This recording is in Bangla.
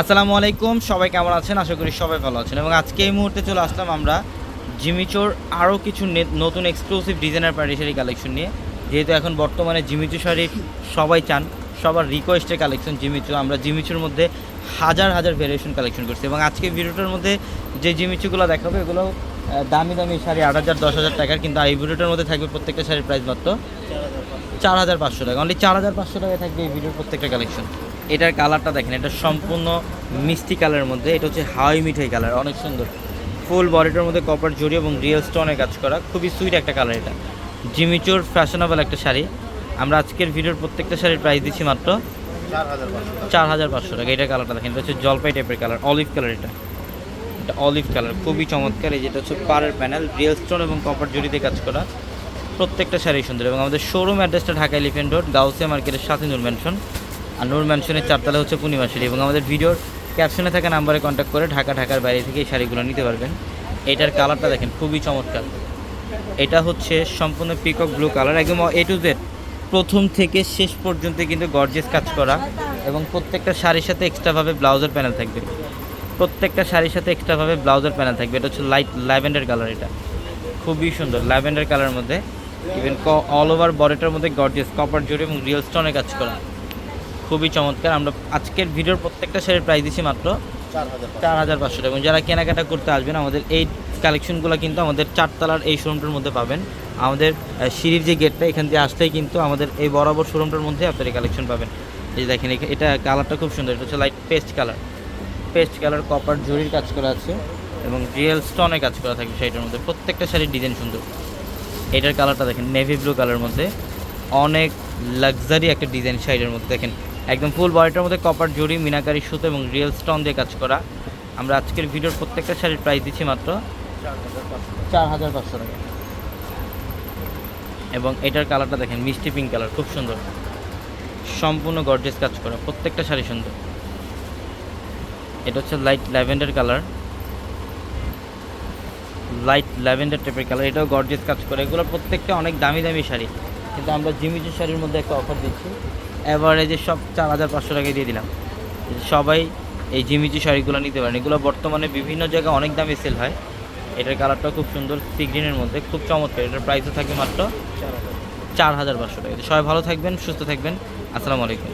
আসসালামু আলাইকুম, সবাই কেমন আছেন? আশা করি সবাই ভালো আছেন। এবং আজকে এই মুহূর্তে চলে আসলাম আমরা জিমিচোর আরও কিছু নতুন exclusive designer party sari collection নিয়ে। যেহেতু এখন বর্তমানে জিমিচু শাড়ি সবাই চান, সবার রিকোয়েস্টের কালেকশন জিমিচু আমরা জিমিচুর মধ্যে হাজার হাজার ভেরিয়েশন কালেকশন করছি। এবং আজকে ভিডিওটার মধ্যে যে জিমিচুগুলো দেখাবো, এগুলো দামি দামি শাড়ি আট হাজার, দশ হাজার টাকার, কিন্তু এই ভিডিওটার মধ্যে থাকবে প্রত্যেকটা শাড়ির প্রাইস মাত্র চার হাজার পাঁচশো টাকা। অনলি চার হাজার পাঁচশো টাকায় থাকবে এই ভিডিওর প্রত্যেকটা কালেকশন এটার কালারটা দেখেন, এটা সম্পূর্ণ মিষ্টি কালারের মধ্যে, এটা হচ্ছে হাওয়াই মিঠাই কালার অনেক সুন্দর। ফুল বডিটার মধ্যে কপার জড়ি এবং রিয়েল স্টোনের কাজ করা, খুবই সুইট একটা কালার এটা। জিমিচোর ফ্যাশনেবল একটা শাড়ি। আমরা আজকের ভিডিওর প্রত্যেকটা শাড়ির প্রাইস দিচ্ছি মাত্র চার হাজার পাঁচশো টাকা। এটার কালারটা দেখেন, এটা হচ্ছে জলপাই টাইপের কালার অলিভ কালার এটা। এটা অলিভ কালার খুবই চমৎকার। এই যেটা হচ্ছে পাড়ের প্যানেল রিয়েল স্টোন এবং কপার জড়িতে কাজ করা। প্রত্যেকটা শাড়ি সুন্দর এবং আমাদের শোরুম অ্যাড্রেসটা ঢাকা এলিফেন্ট রোড গাউসিয়া মার্কেটের সাথে নূর ম্যানশন আর নূর ম্যানশনের চারতলা হচ্ছে পূর্ণিমা শাড়ি এবং আমাদের ভিডিওর ক্যাপশনে থাকা নাম্বারে কন্ট্যাক্ট করে ঢাকা, ঢাকার বাইরে থেকে এই শাড়িগুলো নিতে পারবেন। এটার কালারটা দেখেন, খুবই চমৎকার। এটা হচ্ছে সম্পূর্ণ পিকক ব্লু কালার একদম এ টু জেড প্রথম থেকে শেষ পর্যন্ত কিন্তু গর্জেস কাজ করা এবং প্রত্যেকটা শাড়ির সাথে এক্সট্রাভাবে ব্লাউজের প্যানেল থাকবে। প্রত্যেকটা শাড়ির সাথে এক্সট্রাভাবে ব্লাউজের প্যানেল থাকবে। এটা হচ্ছে লাইট ল্যাভেন্ডার কালার এটা। খুবই সুন্দর ল্যাভেন্ডার কালারের মধ্যে। ইভেন অল ওভার বডিটার মধ্যে গর্জেস কপার জড়ি এবং রিয়েল স্টোনের কাজ করা। খুবই চমৎকার। আমরা আজকের ভিডিওর প্রত্যেকটা শাড়ির প্রাইস দিচ্ছি মাত্র চার হাজার পাঁচশো টাকা। এবং যারা কেনাকাটা করতে আসবেন, আমাদের এই কালেকশনগুলো কিন্তু আমাদের চারতলার এই শোরুমটার মধ্যে পাবেন। আমাদের সিঁড়ির যে গেটটা এখান দিয়ে আসলেই কিন্তু আমাদের এই বরাবর শোরুমটার মধ্যে আপনার কালেকশন পাবেন। এই যে দেখেন এটা কালারটা খুব সুন্দর। এটা হচ্ছে light paste colour paste colour copper জরির কাজ করা আছে এবং রিয়েল স্টোনের কাজ করা থাকবে শাড়িটার মধ্যে। প্রত্যেকটা শাড়ির ডিজাইন সুন্দর। এটার কালারটা দেখেন নেভি ব্লু কালারের মধ্যে অনেক লাক্সারি একটা ডিজাইন শাড়ির মধ্যে দেখেন। একদম ফুল বডিটার মধ্যে কপার জরি মিনাকারি সুতো এবং রিয়েল স্টোন দিয়ে কাজ করা। আমরা আজকের ভিডিওর প্রত্যেকটা শাড়ির প্রাইস দিচ্ছি মাত্র চার হাজার পাঁচশো টাকা। এবং এটার কালারটা দেখেন মিষ্টি পিঙ্ক কালার খুব সুন্দর। সম্পূর্ণ গর্জেস কাজ করা প্রত্যেকটা শাড়ি সুন্দর। এটা হচ্ছে light lavender colour light lavender টাইপের কালার এটাও গর্জেস কাজ করে। এগুলো প্রত্যেকটা অনেক দামি দামি শাড়ি। কিন্তু আমরা জিমিচু শাড়ির মধ্যে একটা অফার দিচ্ছি। অ্যাভারেজে সব চার হাজার পাঁচশো টাকায় দিয়ে দিলাম। সবাই এই জিমিচু শাড়িগুলো নিতে পারেন। এগুলো বর্তমানে বিভিন্ন জায়গায় অনেক দামে সেল হয়। এটার কালারটা খুব সুন্দর সি গ্রিনের মধ্যে। খুব চমৎকার। এটার প্রাইসও থাকে মাত্র চার হাজার। পাঁচশো টাকা। সবাই ভালো থাকবেন সুস্থ থাকবেন। আসসালামু আলাইকুম।